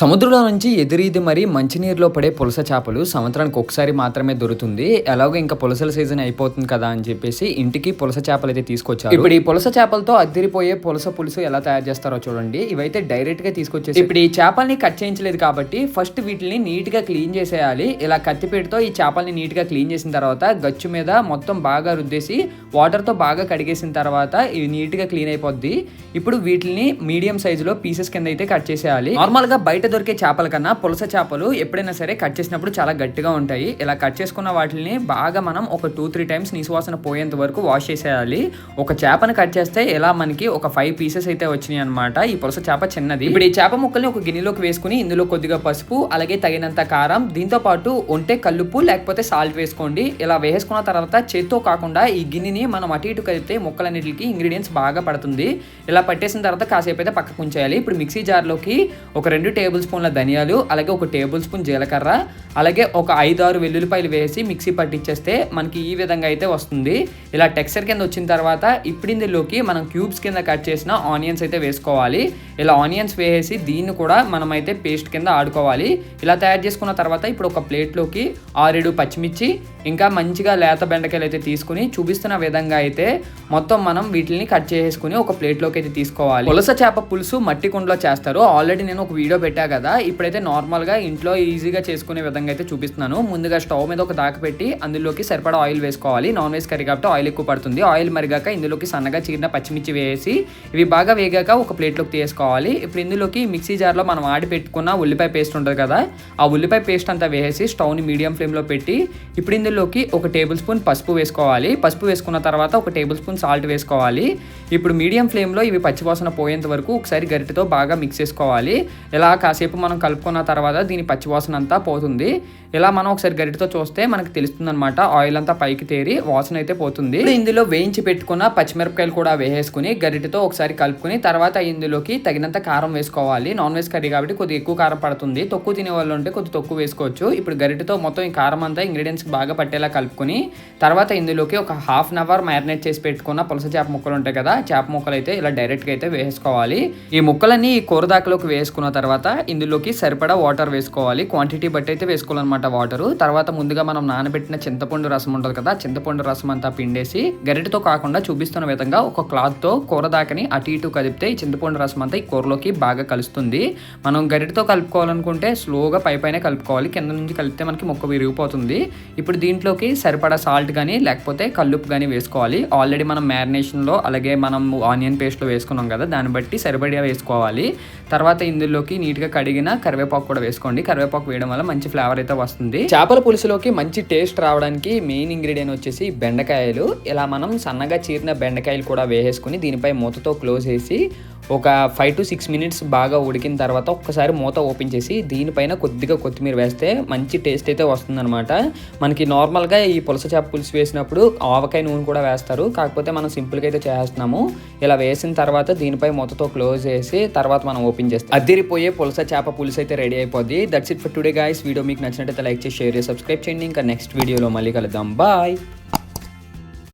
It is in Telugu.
సముద్రంలో నుంచి ఎదురీది మరి మంచినీరులో పడే పులస చేపలు సంవత్సరానికి ఒకసారి మాత్రమే దొరుకుతుంది. ఎలాగో ఇంకా పులసల సీజన్ అయిపోతుంది కదా అని చెప్పేసి ఇంటికి పులస చేపలు అయితే తీసుకొచ్చారు. ఇప్పుడు ఈ పులస చేపలతో అద్దిరిపోయే పులస పులుసు ఎలా తయారు చేస్తారో చూడండి. ఇవైతే డైరెక్ట్గా తీసుకొచ్చేసి ఇప్పుడు ఈ చేపల్ని కట్ చేయించలేదు కాబట్టి ఫస్ట్ వీటిని నీట్గా క్లీన్ చేసేయాలి. ఇలా కత్తిపేటతో ఈ చేపల్ని నీట్గా క్లీన్ చేసిన తర్వాత గచ్చు మీద మొత్తం బాగా రుద్దేసి వాటర్తో బాగా కడిగేసిన తర్వాత ఇవి నీట్గా క్లీన్ అయిపోద్ది. ఇప్పుడు వీటిని మీడియం సైజులో పీసెస్ కింద అయితే కట్ చేసేయాలి. నార్మల్గా బయట దొరికే చేపల కన్నా పులస చేపలు ఎప్పుడైనా సరే కట్ చేసినప్పుడు చాలా గట్టిగా ఉంటాయి. ఇలా కట్ చేసుకున్న వాటిని బాగా మనం ఒక టూ త్రీ టైమ్స్ నీసువాసన పోయేంత వరకు వాష్ చేసేయాలి. ఒక చేపను కట్ చేస్తే ఇలా మనకి ఒక ఫైవ్ పీసెస్ అయితే వచ్చినాయి అనమాట ఈ పులస చేప చిన్నది. ఇప్పుడు ఈ చేప ముక్కల్ని ఒక గిన్నెలోకి వేసుకుని ఇందులో కొద్దిగా పసుపు అలాగే తగినంత కారం దీంతో పాటు ఉంటే కల్లుపు లేకపోతే సాల్ట్ వేసుకోండి. ఇలా వేసుకున్న తర్వాత చేత్తో కాకుండా ఈ గిన్నెని మనం అటు ఇటు కలిపితే ముక్కలన్నిటికి ఇంగ్రీడియంట్స్ బాగా పడుతుంది. ఇలా పట్టేసిన తర్వాత కాసేపు అయితే పక్కకు ఉంచేయాలి. ఇప్పుడు మిక్సీ జార్లోకి ఒక రెండు టేబుల్ టేబుల్ స్పూన్ల ధనియాలు అలాగే ఒక టేబుల్ స్పూన్ జీలకర్ర అలాగే ఒక ఐదు ఆరు వెల్లుల్లిపాయలు వేసి మిక్సీ పట్టించేస్తే మనకి ఈ విధంగా అయితే వస్తుంది. ఇలా టెక్స్చర్ కింద వచ్చిన తర్వాత ఇప్పుడు ఇందులోకి మనం క్యూబ్స్ కింద కట్ చేసిన ఆనియన్స్ అయితే వేసుకోవాలి. ఇలా ఆనియన్స్ వేసేసి దీన్ని కూడా మనమైతే పేస్ట్ కింద ఆడుకోవాలి. ఇలా తయారు చేసుకున్న తర్వాత ఇప్పుడు ఒక ప్లేట్లోకి ఆరేడు పచ్చిమిర్చి ఇంకా మంచిగా లేత బెండకాయలు అయితే తీసుకుని చూపిస్తున్న విధంగా అయితే మొత్తం మనం వీటిని కట్ చేసుకుని ఒక ప్లేట్లోకి అయితే తీసుకోవాలి. పులస చేప పులుసు మట్టి కుండలో చేస్తారు. ఆల్రెడీ నేను ఒక వీడియో పెట్టా కదా ఇప్పుడైతే నార్మల్గా ఇంట్లో ఈజీగా చేసుకునే విధంగా అయితే చూపిస్తున్నాను. ముందుగా స్టవ్ మీద ఒక దాక పెట్టి అందులోకి సరిపడా ఆయిల్ వేసుకోవాలి. నాన్ వెజ్ కర్రీ కాబట్టి ఆయిల్ ఎక్కువ పడుతుంది. ఆయిల్ మరిగాక ఇందులోకి సన్నగా చీరిన పచ్చిమిర్చి వేసి ఇవి బాగా వేగాక ఒక ప్లేట్లోకి తీసుకోవాలి ఇప్పుడు ఇందులోకి మిక్సీ జార్లో మనం ఆడి పెట్టుకున్న ఉల్లిపాయ పేస్ట్ ఉంటుంది కదా ఆ ఉల్లిపాయ పేస్ట్ అంతా వేసి స్టవ్ని మీడియం ఫ్లేమ్లో పెట్టి ఇప్పుడు ఇందులోకి ఒక టేబుల్ స్పూన్ పసుపు వేసుకోవాలి. పసుపు వేసుకున్న తర్వాత ఒక టేబుల్ స్పూన్ సాల్ట్ వేసుకోవాలి. ఇప్పుడు మీడియం ఫ్లేమ్లో ఇవి పచ్చివాసన పోయేంత వరకు ఒకసారి గరిటెతో బాగా మిక్స్ చేసుకోవాలి. ఇలా కాసేపు మనం కలుపుకున్న తర్వాత దీని పచ్చివాసన అంతా పోతుంది. ఇలా మనం ఒకసారి గరిటెతో చూస్తే మనకి తెలుస్తుంది అనమాట ఆయిల్ అంతా పైకి తేరి వాసన అయితే పోతుంది. ఇందులో వేయించి పెట్టుకున్న పచ్చిమిరపకాయలు కూడా వేసేసుకుని గరిటెతో ఒకసారి కలుపుకుని తర్వాత ఇందులోకి తగినంత కారం వేసుకోవాలి. నాన్ వెజ్ కర్రీ కాబట్టి కొద్దిగా ఎక్కువ కారం పడుతుంది. తక్కువ తినే వాళ్ళు ఉంటే కొద్దిగా తక్కువ వేసుకోవచ్చు. ఇప్పుడు గరిటతో మొత్తం ఈ కారం అంతా ఇంగ్రీడియంట్స్ బాగా పట్టేలా కలుపుకొని తర్వాత ఇందులోకి ఒక హాఫ్ అన్ అవర్ మ్యారినేట్ చేసి పెట్టుకున్న పులస చేప ముక్కలు ఉంటాయి కదా చేప ముక్కలు అయితే ఇలా డైరెక్ట్గా అయితే వేసుకోవాలి. ఈ ముక్కలన్నీ ఈ కూర దాకలోకి వేసుకున్న తర్వాత ఇందులోకి సరిపడా వాటర్ వేసుకోవాలి. క్వాంటిటీ బట్టి అయితే వేసుకోవాలన్నమాట వాటర్ తర్వాత ముందుగా మనం నానబెట్టిన చింతపండు రసం ఉంటుంది కదా చింతపండు రసం అంతా పిండేసి గరిటతో కాకుండా చూపిస్తున్న విధంగా ఒక క్లాత్తో కూర దాకని అటు ఇటు కదిపితే ఈ చింతపండు రసం అంతా ఈ కూరలోకి బాగా కలుస్తుంది. మనం గరిటతో కలుపుకోవాలనుకుంటే స్లోగా పై పైన కలుపుకోవాలి. కింద నుంచి కలిపితే మనకి మొక్క విరిగిపోతుంది. ఇప్పుడు దీంట్లోకి సరిపడా సాల్ట్ కానీ లేకపోతే కల్లుప్పు కానీ వేసుకోవాలి. ఆల్రెడీ మనం మ్యారినేషన్లో అలాగే మనం ఆనియన్ పేస్ట్లో వేసుకున్నాం కదా దాన్ని బట్టి సరిపడా వేసుకోవాలి. తర్వాత ఇందులోకి నీట్గా కడిగిన కరివేపాకు కూడా వేసుకోండి. కరివేపాకు వేయడం వల్ల మంచి ఫ్లేవర్ అయితే వస్తుంది. చేపల పులుసులోకి మంచి టేస్ట్ రావడానికి మెయిన్ ఇంగ్రీడియంట్ వచ్చేసి బెండకాయలు. ఇలా మనం సన్నగా చీరిన బెండకాయలు కూడా వేసేసుకుని దీనిపై మూతతో క్లోజ్ చేసి ఒక ఫైవ్ టు సిక్స్ మినిట్స్ బాగా ఉడికిన తర్వాత ఒక్కసారి మూత ఓపెన్ చేసి దీనిపైన కొద్దిగా కొత్తిమీర వేస్తే మంచి టేస్ట్ అయితే వస్తుందన్నమాట. మనకి నార్మల్గా ఈ పులస చేప పులుసు వేసినప్పుడు ఆవకాయ నూనె కూడా వేస్తారు. కాకపోతే మనం సింపుల్గా అయితే చేస్తున్నాము. ఇలా వేసిన తర్వాత దీనిపై మూతతో క్లోజ్ చేసి తర్వాత మనం ఓపెన్ చేస్తాం. అదిరిపోయే పులస చేప పులుసు అయితే రెడీ అయిపోద్ది. That's it for today guys video మీకు నచ్చినట్టయితే లైక్ చేసి షేర్ చేసి సబ్స్క్రైబ్ చేయండి. ఇంకా నెక్స్ట్ వీడియోలో మళ్ళీ కలుద్దాం. బాయ్